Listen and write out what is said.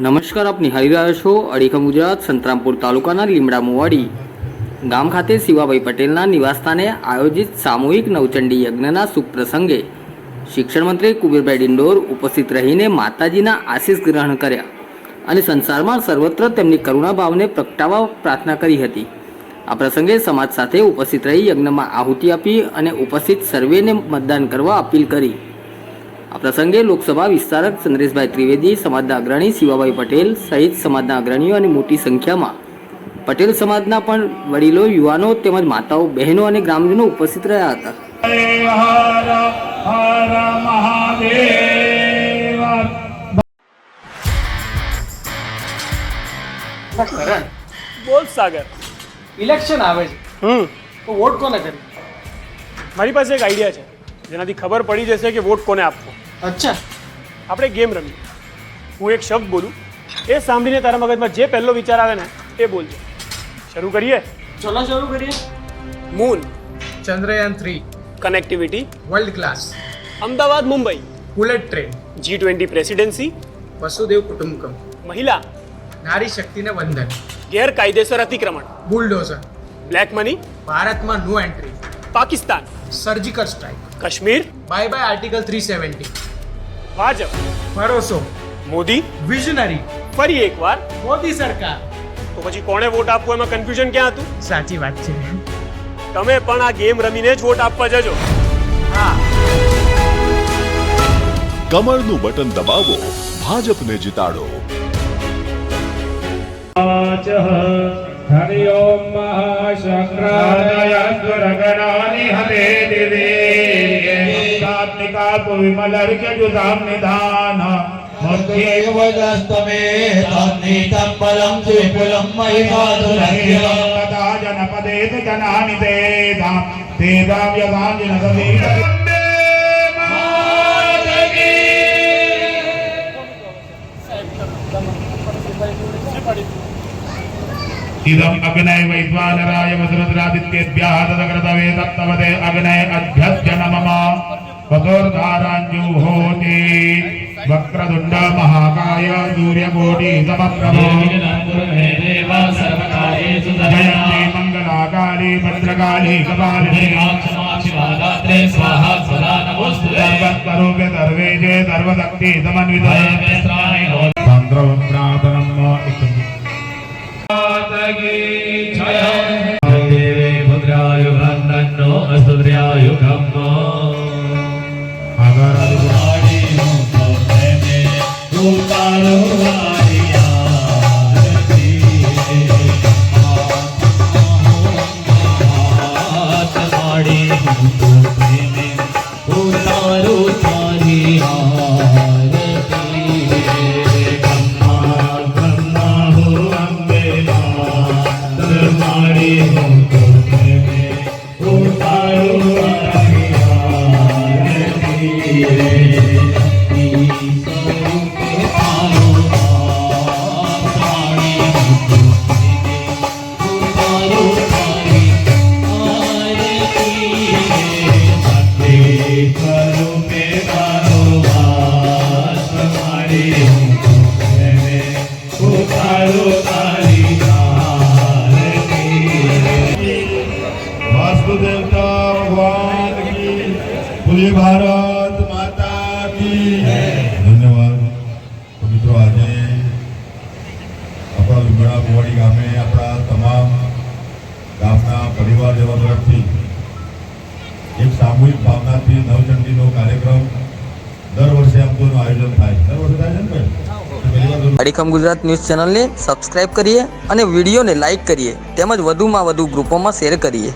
નમસ્કાર, આપ નિહાળી રહ્યા છો અડીખમ ગુજરાત સંતરામપુર તાલુકાના લીમડા મુવાડી ગામ ખાતે શિવાભાઈ પટેલના નિવાસસ્થાને આયોજિત સામૂહિક નવચંડી યજ્ઞના શુભ પ્રસંગે શિક્ષણ મંત્રી કુબીરભાઈ ડિંડોર ઉપસ્થિત રહીને માતાજીના આશીષ ગ્રહણ કર્યા અને સંસારમાં સર્વત્ર તેમની કરુણા ભાવને પ્રગટાવવા પ્રાર્થના કરી હતી. આ પ્રસંગે સમાજ સાથે ઉપસ્થિત રહી યજ્ઞમાં આહુતિ આપી અને ઉપસ્થિત સર્વેને મતદાન કરવા અપીલ કરી. આ પ્રસંગે લોકસભા વિસ્તારક ચંદ્રેશભાઈ ત્રિવેદી સમાજના અગ્રણી શિવાભાઈ પટેલ સહિત સમાજના અગ્રણીઓ અને મોટી સંખ્યામાં પટેલ સમાજના પણ વડીલો યુવાનો તેમજ માતાઓ બહેનો અને ગ્રામજનો ઉપસ્થિત રહ્યા હતા. હર હર મહાદેવ કરણ બોલ સાગર. ઇલેક્શન આવે છે. હમ. તો વોટ કોને કરી? મારી પાસે એક આઈડિયા છે. જેનાથી ખબર પડી જશે કે વોટ કોને આપવો અચ્છા. આપણે ગેમ રમીએ. હું એક શબ્દ બોલું. એ સાંભળીને તારા મગજમાં જે પહેલો વિચાર આવે ને એ બોલજો. શરૂ કરીએ? ચલો શરૂ કરીએ. Moon Chandrayaan three connectivity world class Ahmedabad Mumbai. Bullet train G twenty presidency Vasudev કુટુંબકમ. મહિલા. નારી શક્તિને વંદન. ગેરકાયદેસર અતિક્રમણ. બુલડોઝર બ્લેક મની ભારતમાં no entry Pakistan. Surgical strike Kashmir? Bye bye article three seventy Bhajpa ભરોસો. મોદી? વિઝનરી ફરી એકવાર. મોદી સરકાર. તો પછી કોણે વોટ આપવો? એમાં કન્ફ્યુઝન ક્યાં હતું? સાચી વાત છે. તમે પણ આ ગેમ રમીને જ વોટ આપવા જજો. હા. કમળનું બટન દબાવો ભાજપને જીતાડો. હરિ ઓમ મહાશંકરાય. निकाप विमल अर्घ्य धाम निधान मुख्यैवदस्तमे तन्नीतं बलं विपुलं महिमाधुरखिलं तथा जनपदे तु जनानि तेधां तेधां यथां जनसदे इदम अग्नय वैद्वानराय वसुरुद्रादित्येभ्यः तदकृतवे तप्तवते अग्नय अभ्यस्य नमः मम वतोर्धाराञ्जुहोति वक्रतुण्ड महाकाय सूर्यकोटि समप्रभो जयन्ती मङ्गलाकाली भद्रकाली कपालिनी सर्वस्वरूपे सर्वेजे सर्वशक्ति समन्वित मन्त्रं प्रार्थनम् Thank you. ભારત માતા કી ધન્યવાદ. મિત્રો આજે આપણા લીમડા મોવાડી ગામે આપણા તમામ ગામના પરિવાર જેવા તરફથી એક સામૂહિક ભાવનાથી નવચંડીનો કાર્યક્રમ દર વર્ષે આપવાનું આયોજન થાય. દર વર્ષે થાય છે ને હરિકમ ગુજરાત ન્યૂઝ ચેનલને સબસ્ક્રાઇબ કરીએ અને વિડીયોને લાઇક કરીએ. તેમજ વધુમાં વધુ ગ્રુપોમાં શેર કરીએ.